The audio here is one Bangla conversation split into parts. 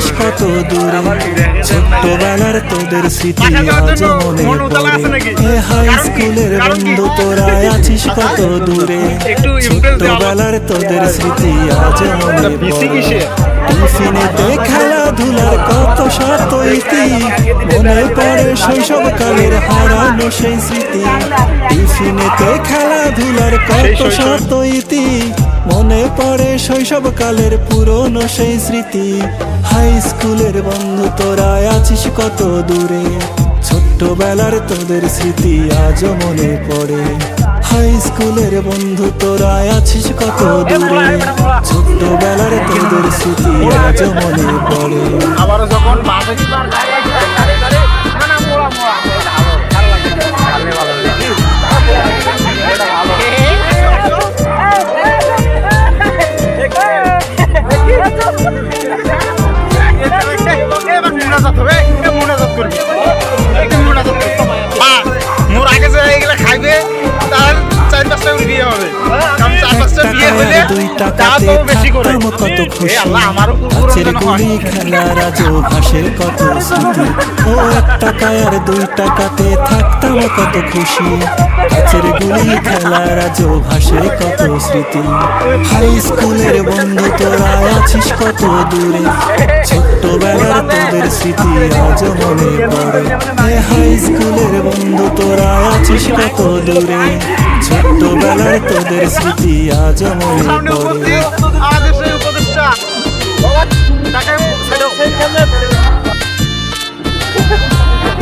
আছিস কত দূরে? ছোট্টবেলার তোদের স্মৃতি আজ মনে পড়ে। হাই স্কুলের বন্ধু তোরা আছিস কত দূরে? ছোট্টবেলার তোদের স্মৃতি আজ মনে পড়ে। টিফিনেতে খেলাধুলার কত শত ইতি। মনে পড়ে শৈশবকালের হারানো সেই স্মৃতি। টিফিনেতে খেলাধুলার কত শত ইতি। মনে পড়ে শৈশবকালের পুরনো সেই স্মৃতি। হাই স্কুলের বন্ধু তোরা আছিস কত দূরে? ছোট্টবেলার তোদের স্মৃতি আজও মনে পড়ে। হাই স্কুলের বন্ধু তোরা আছিস কত দূরে? ছোট্টবেলার তোদের স্মৃতি আজও মনে পড়ে আবারও যখন বাসে মোর দুই টাকাতে থাকতাম কত খুশি। হয়। গুলি খেলার আজও ভাসে কত স্মৃতি। ও এক টাকায় আর দুই টাকাতে থাকতাম কত খুশি। গাছের গুলি খেলার আজও ভাসে কত স্মৃতি। হাই স্কুলের বন্ধু তোরা আছিস কত দূরে। ছোট্টবেলার তোদের স্মৃতি আজও মনে পড়ে। এ হাই স্কুলের বন্ধু তোরা আছিস কত দূরে? ছোট্টবেলার তোদের স্মৃতি আজও মনে পড়ে।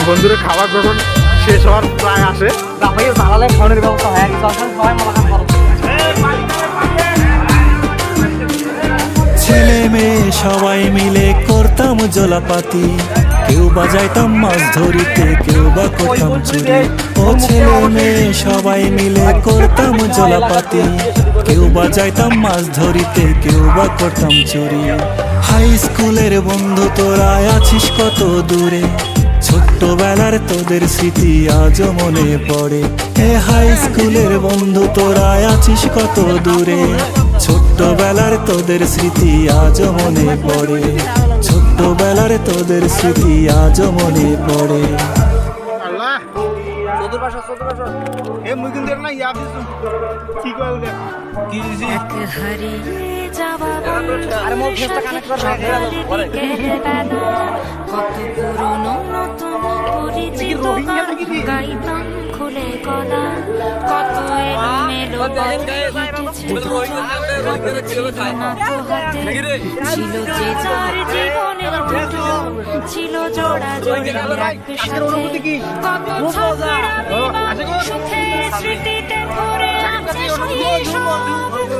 বন্ধুরা খাবার যখন শেষ হওয়ার প্রায় আসে ভাইয়ের ভাড়ালে খাওয়ানোর ব্যবস্থা হয়ে আসলে সবাই মালাকান খরচ ছেলে। মেয়ে সবাই মিলে করতাম জলাপাতি। কেউ বাজাইতাম মাছ ধরিতে, কেউ বা করতাম চুরি। ও ছেলে মেয়ে সবাই মিলে করতাম জলাপাতি। কেউ বাজাইতাম মাছ ধরিতে, কেউ বা করতাম চুরি। হাই স্কুলের বন্ধু, তোরা আছিস কত দূরে? ছোট্টবেলার তোদের স্মৃতি আজও মনে পড়ে। এ হাই স্কুলের বন্ধু, তোরা আছিস কত দূরে? ছোট্টবেলার তোদের স্মৃতি আজও মনে পড়ে। ছোট্টবেলার তোদের স্মৃতি আজও মনে পড়ে। ইয়া কত পুরনো নতুন পরিচিত গাইতাম খুলে গলা। কত এলোমেলো ছিল যে যার দুটো ছিল জোড়া জোড়া স্মৃতিতে ভরে আছে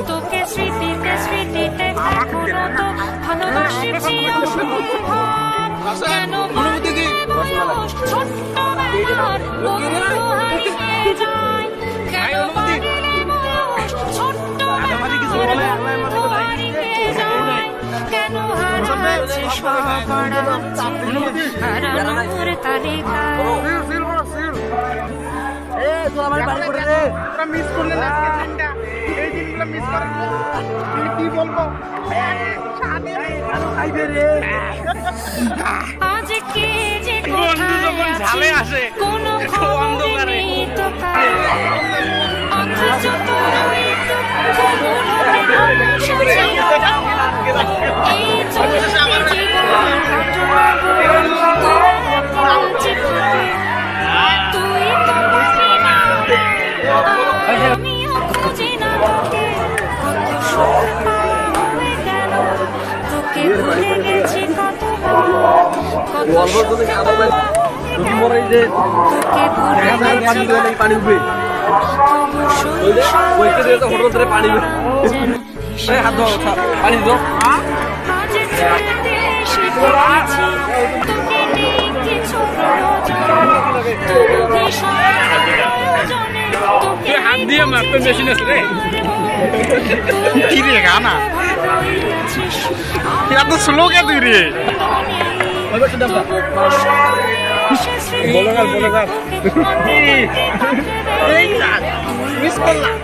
তোকে স্মৃতিতে স্মৃতিতে এখনও তো ভালোবাসি কেন ছোট্টবেলার হারাচ্ছে সব হারানোর তালিকায় এ তোর আমার বাড়ি করে রে তোরা মিস করলে না আজকে দিনটা। এই দিনগুলো মিস করেন কি বলব? আজ কে যে কোথায় আছে কোনো খবর নেই তো কার অথচ তোরই দুঃখগুলোকে বুঝেছি এই এসে পড়েছি তোকে নিয়ে কিছু প্রয়োজন তবু ভীষণ প্রয়োজনে তোকে হাত দিয়ে মারতে বেশি কি রে গানা? ভালোইছিস এত স্লো কে তুই রে? বলো গাল বলো গাল মিস করলাম